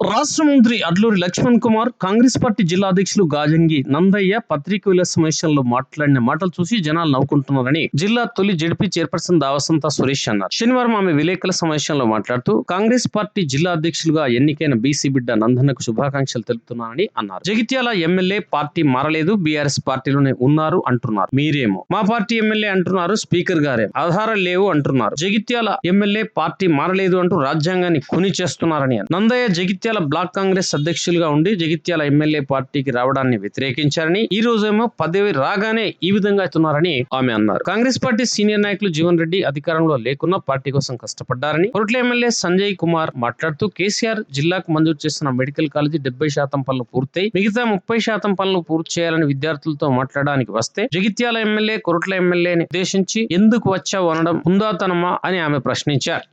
రాష్ట్ర మంత్రి అడ్లూరి లక్ష్మణ్ కుమార్ కాంగ్రెస్ పార్టీ జిల్లా అధ్యక్షులు గాజంగి నందయ్య పత్రికల సమావేశంలో మాట్లాడిన మాటలు చూసి జనాలు నవ్వుకుంటున్నారని జిల్లా తొలి జడ్పీ చైర్పర్సన్ దావసంత సురేష్ అన్నారు. శనివారం ఆమె విలేకరుల సమావేశంలో మాట్లాడుతూ కాంగ్రెస్ పార్టీ జిల్లా అధ్యక్షులుగా ఎన్నికైన బీసీ బిడ్డ నందనకు శుభాకాంక్షలు తెలుపుతున్నానని అన్నారు. జగిత్యాల ఎమ్మెల్యే పార్టీ మారలేదు బీఆర్ఎస్ పార్టీలోనే ఉన్నారు అంటున్నారు. మీరేమో? మా పార్టీ ఎమ్మెల్యే అంటున్నారు స్పీకర్ గారే. ఆధారాలు లేవు అంటున్నారు. జగిత్యాల ఎమ్మెల్యే పార్టీ మారలేదు అంటూ రాజ్యాంగాన్ని కొని చేస్తున్నారని నందయ్య జగిత్యాల బ్లాక్ కాంగ్రెస్ అధ్యక్షులుగా ఉండి జగిత్యాల ఎమ్మెల్యే పార్టీకి రావడాన్ని వ్యతిరేకించారని ఈ రోజేమో పదవి రాగానే ఈ విధంగా అవుతున్నారని ఆమె అన్నారు. కాంగ్రెస్ పార్టీ సీనియర్ నాయకులు జీవన్ రెడ్డి అధికారంలో లేకున్నా పార్టీ కోసం కష్టపడ్డారని కొరట్ల ఎమ్మెల్యే సంజయ్ కుమార్ మాట్లాడుతూ కేసీఆర్ జిల్లాకు మంజూరు చేస్తున్న మెడికల్ కాలేజీ డెబ్బై శాతం పనులు పూర్తయి మిగతా ముప్పై శాతం పనులు పూర్తి చేయాలని విద్యార్థులతో మాట్లాడడానికి వస్తే జగిత్యాల ఎమ్మెల్యే కొరట్ల ఎమ్మెల్యేని ఉద్దేశించి ఎందుకు వచ్చావు అనడం హుందాతనమా అని ఆమె ప్రశ్నించారు.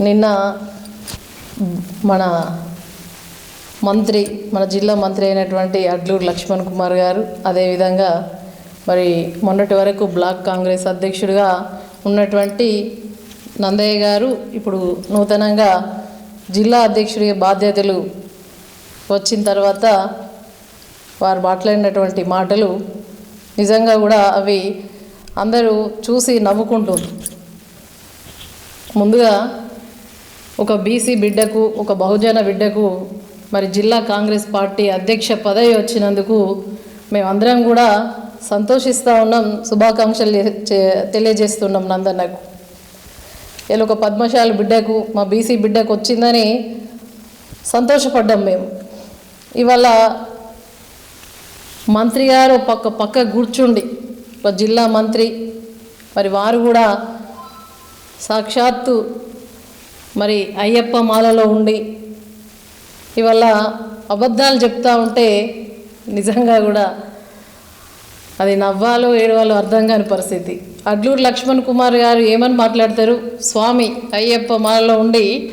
నిన్న మన మంత్రి మన జిల్లా మంత్రి అయినటువంటి అడ్లూరు లక్ష్మణ్ కుమార్ గారు అదేవిధంగా మరి మొన్నటి వరకు బ్లాక్ కాంగ్రెస్ అధ్యక్షుడిగా ఉన్నటువంటి నందయ్య గారు ఇప్పుడు నూతనంగా జిల్లా అధ్యక్షుడిగా బాధ్యతలు వచ్చిన తర్వాత వారు మాట్లాడినటువంటి మాటలు నిజంగా కూడా అవి అందరూ చూసి నవ్వుకుంటుంది ముందుగా ఒక బీసీ బిడ్డకు ఒక బహుజన బిడ్డకు మరి జిల్లా కాంగ్రెస్ పార్టీ అధ్యక్ష పదవి వచ్చినందుకు మేమందరం కూడా సంతోషిస్తూ ఉన్నాం శుభాకాంక్షలు తెలియజేస్తున్నాం నందన్నకు. ఇలా ఒక పద్మశాల బిడ్డకు మా బీసీ బిడ్డకు వచ్చిందని సంతోషపడ్డాం మేము. ఇవాళ మంత్రి గారు పక్క పక్క కూర్చుండి ఒక జిల్లా మంత్రి మరి వారు కూడా సాక్షాత్తు మరి అయ్యప్ప మాలలో ఉండి ఇవాళ అబద్ధాలు చెప్తూ ఉంటే నిజంగా కూడా అది నవ్వాలో ఏడవాలో అర్థం కాని పరిస్థితి. అడ్లూరు లక్ష్మణ్ కుమార్ గారు ఏమని మాట్లాడతారు? స్వామి అయ్యప్ప మాలలో ఉండి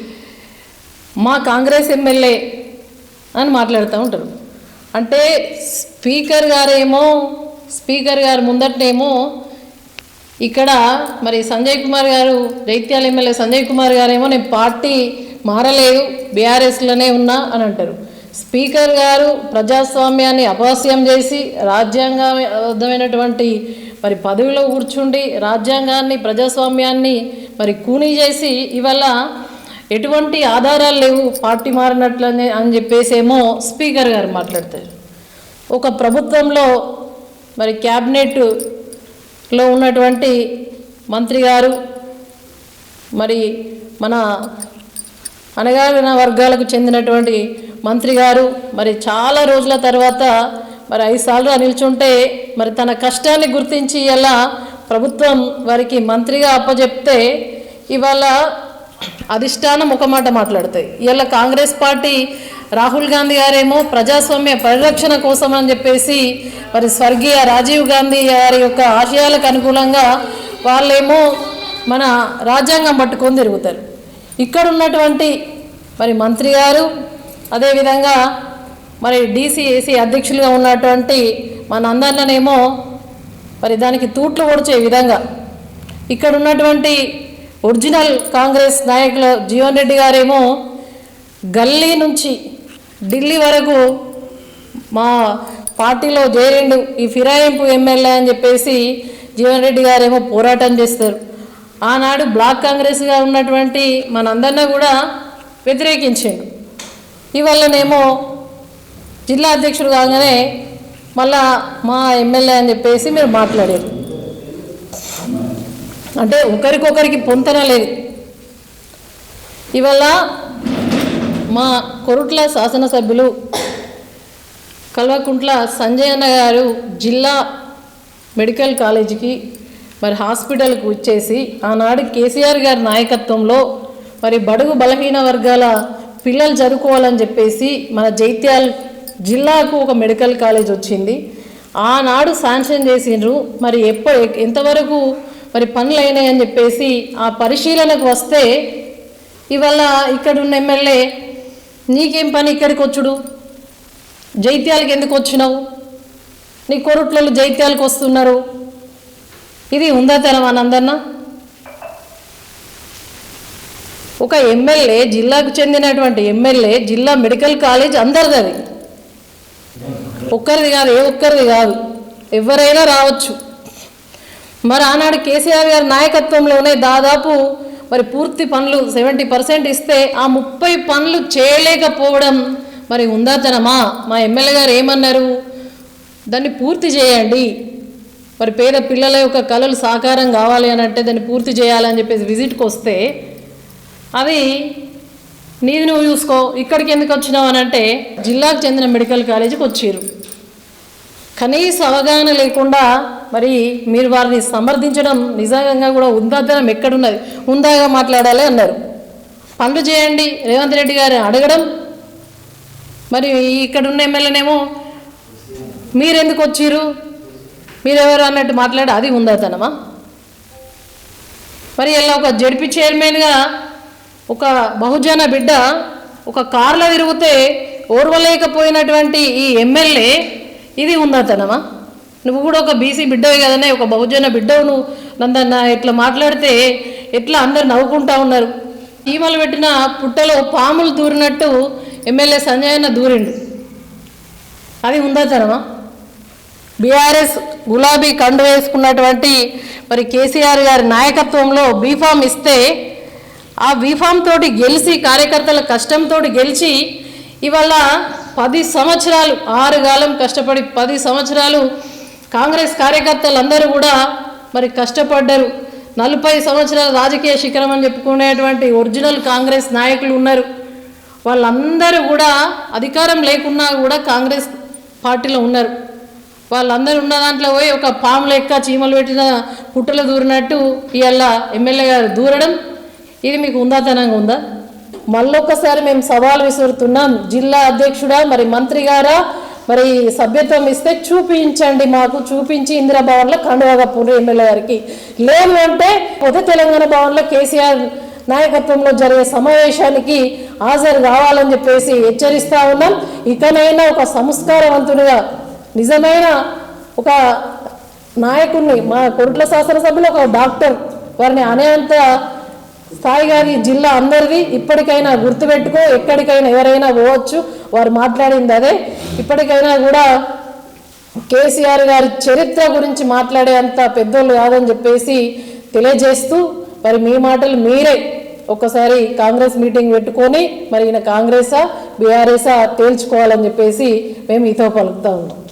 మా కాంగ్రెస్ ఎమ్మెల్యే అని మాట్లాడుతూ ఉంటారు. అంటే స్పీకర్ గారేమో స్పీకర్ గారు ముందటనేమో ఇక్కడ మరి సంజయ్ కుమార్ గారు జైత్యాల ఎమ్మెల్యే సంజయ్ కుమార్ గారేమో నేను పార్టీ మారలేదు బీఆర్ఎస్లోనే ఉన్నా అని అంటారు. స్పీకర్ గారు ప్రజాస్వామ్యాన్ని అపహాస్యం చేసి రాజ్యాంగబద్ధమైనటువంటి మరి పదవిలో కూర్చుండి రాజ్యాంగాన్ని ప్రజాస్వామ్యాన్ని మరి కూనీ చేసి ఇవాళ ఎటువంటి ఆధారాలు లేవు పార్టీ మారినట్లు అని చెప్పేసేమో స్పీకర్ గారు మాట్లాడతారు. ఒక ప్రభుత్వంలో మరి క్యాబినెట్ లో ఉన్నటువంటి మంత్రి గారు మరి మన అణగారిన వర్గాలకు చెందినటువంటి మంత్రి గారు మరి చాలా రోజుల తర్వాత మరి ఐదు సార్లు నిల్చుంటే మరి తన కష్టాన్ని గుర్తించి ఇలా ప్రభుత్వం వారికి మంత్రిగా అప్పచెప్తే ఇవాళ అధిష్టానం ఒక మాట మాట్లాడుతాయి. ఇలా కాంగ్రెస్ పార్టీ రాహుల్ గాంధీ గారేమో ప్రజాస్వామ్య పరిరక్షణ కోసం అని చెప్పేసి మరి స్వర్గీయ రాజీవ్ గాంధీ గారి యొక్క ఆశయాలకు అనుకూలంగా వాళ్ళేమో మన రాజ్యాంగం పట్టుకొని తిరుగుతారు. ఇక్కడ ఉన్నటువంటి మరి మంత్రి గారు అదేవిధంగా మరి డీసీఏసీ అధ్యక్షులుగా ఉన్నటువంటి మన అందరినేమో మరి దానికి తూట్లు పొడిచే విధంగా ఇక్కడ ఉన్నటువంటి ఒరిజినల్ కాంగ్రెస్ నాయకులు జీవన్ రెడ్డి గారేమో గల్లీ నుంచి ఢిల్లీ వరకు మా పార్టీలో చేరిండు ఈ ఫిరాయింపు ఎమ్మెల్యే అని చెప్పేసి జీవన్ రెడ్డి గారేమో పోరాటం చేస్తారు. ఆనాడు బ్లాక్ కాంగ్రెస్గా ఉన్నటువంటి మనందరినీ కూడా వ్యతిరేకించిండు. ఇవల్లనేమో జిల్లా అధ్యక్షుడు కాగానే మళ్ళా మా ఎమ్మెల్యే అని చెప్పేసి మీరు మాట్లాడారు. అంటే ఒకరికొకరికి పొంతన లేదు. ఇవల్ల మా కొరుట్ల శాసనసభ్యులు కల్వకుంట్ల సంజయ్ అన్న గారు జిల్లా మెడికల్ కాలేజీకి మరి హాస్పిటల్కి వచ్చేసి ఆనాడు కేసీఆర్ గారి నాయకత్వంలో మరి బడుగు బలహీన వర్గాల పిల్లలు చదువుకోవాలని చెప్పేసి మన జైత్యాల్ జిల్లాకు ఒక మెడికల్ కాలేజ్ వచ్చింది. ఆనాడు శాంక్షన్ చేసిండ్రు. మరి ఎప్పుడు ఎంతవరకు మరి పనులు అయినాయని చెప్పేసి ఆ పరిశీలనకు వస్తే ఇవాళ ఇక్కడున్న ఎమ్మెల్యే నీకేం పని ఇక్కడికి వచ్చుడు? జైత్యాలకు ఎందుకు వచ్చినావు? నీ కొరుట్లలో జైత్యాలకు వస్తున్నారు. ఇది ఉందా తెరం అనందన్న ఒక ఎమ్మెల్యే జిల్లాకు చెందినటువంటి ఎమ్మెల్యే జిల్లా మెడికల్ కాలేజ్ అందరిది అది ఒక్కరిది కాదు ఏ ఒక్కరిది కాదు. ఎవరైనా రావచ్చు. మరి ఆనాడు కేసీఆర్ గారి నాయకత్వంలోనే దాదాపు మరి పూర్తి పనులు సెవెంటీ పర్సెంట్ ఇస్తే ఆ ముప్పై పనులు చేయలేకపోవడం మరి ఉందాతనమా మా ఎమ్మెల్యే గారు ఏమన్నారు? దాన్ని పూర్తి చేయండి. మరి పేద పిల్లల యొక్క కళలు సాకారం కావాలి అని అంటే దాన్ని పూర్తి చేయాలని చెప్పేసి విజిట్కి వస్తే అది నీది నువ్వు చూసుకో. ఇక్కడికి ఎందుకు వచ్చినావు అని అంటే జిల్లాకు చెందిన మెడికల్ కాలేజీకి వచ్చారు. కనీస అవగాహన లేకుండా మరి మీరు వారిని సమర్థించడం నిజంగా కూడా ఉందాదనం ఎక్కడున్నది? ఉందాగా మాట్లాడాలి అన్నారు. పనులు చేయండి రేవంత్ రెడ్డి గారు అడగడం. మరి ఇక్కడ ఉన్న ఎమ్మెల్యేనేమో మీరెందుకు వచ్చారు? మీరెవరు? అన్నట్టు మాట్లాడి అది ఉందాతనమా మరి ఇలా ఒక జడ్పీ చైర్మన్గా ఒక బహుజన బిడ్డ ఒక కార్లో తిరిగితే ఓర్వలేకపోయినటువంటి ఈ ఎమ్మెల్యే ఇది ఉందాతనమా? నువ్వు కూడా ఒక బీసీ బిడ్డవే కదనే ఒక బహుజన బిడ్డవు నువ్వు. నందన్న ఇట్లా మాట్లాడితే ఎట్లా అందరు నవ్వుకుంటా ఉన్నారు. ఈమలు పెట్టిన పుట్టలో పాములు దూరినట్టు ఎమ్మెల్యే సంజయన్న దూరిండు. అది ఉందాతనమా? బీఆర్ఎస్ గులాబీ కండు వేసుకున్నటువంటి మరి కేసీఆర్ గారి నాయకత్వంలో బీఫామ్ ఇస్తే ఆ బీఫామ్ తోటి గెలిచి కార్యకర్తల కష్టంతో గెలిచి ఇవాళ పది సంవత్సరాలు ఆరు కాలం కష్టపడి పది సంవత్సరాలు కాంగ్రెస్ కార్యకర్తలందరూ కూడా మరి కష్టపడ్డారు. నలభై సంవత్సరాల రాజకీయ శిఖరం అని చెప్పుకునేటువంటి ఒరిజినల్ కాంగ్రెస్ నాయకులు ఉన్నారు. వాళ్ళందరూ కూడా అధికారం లేకున్నా కూడా కాంగ్రెస్ పార్టీలో ఉన్నారు. వాళ్ళందరూ ఉన్న దాంట్లో పోయి ఒక పాము లెక్క చీమలు పెట్టిన పుట్టలు దూరినట్టు ఇవాళ ఎమ్మెల్యే గారు దూరడం ఇది మీకు ఉందాతనంగా ఉందా? మళ్ళొక్కసారి మేము సవాల్ విసురుతున్నాం. జిల్లా అధ్యక్షుడా మరి మంత్రి గారా మరి సభ్యత్వం ఇస్తే చూపించండి మాకు చూపించి ఇందిరా భవన్లో కండువాగా పూర్ణ ఎమ్మెల్యే గారికి. లేదు అంటే పొద తెలంగాణ భవన్లో కేసీఆర్ నాయకత్వంలో జరిగే సమావేశానికి హాజరు కావాలని చెప్పేసి హెచ్చరిస్తా ఉన్నాం. ఇకనైనా ఒక సంస్కారవంతునిగా నిజమైన ఒక నాయకుడిని మా కొరుట్ల శాసనసభ్యులు ఒక డాక్టర్ వారిని అనేంత స్థాయి గారి జిల్లా అందరిది. ఇప్పటికైనా గుర్తుపెట్టుకో ఎక్కడికైనా ఎవరైనా పోవచ్చు. వారు మాట్లాడింది అదే. ఇప్పటికైనా కూడా కేసీఆర్ గారి చరిత్ర గురించి మాట్లాడే అంత పెద్దోళ్ళు కాదని చెప్పేసి తెలియజేస్తూ మరి మీ మాటలు మీరే ఒక్కసారి కాంగ్రెస్ మీటింగ్ పెట్టుకొని మరి ఈయన కాంగ్రెసా బీఆర్ఎసా తేల్చుకోవాలని చెప్పేసి మేము ఈతో పలుకుతా ఉన్నాం.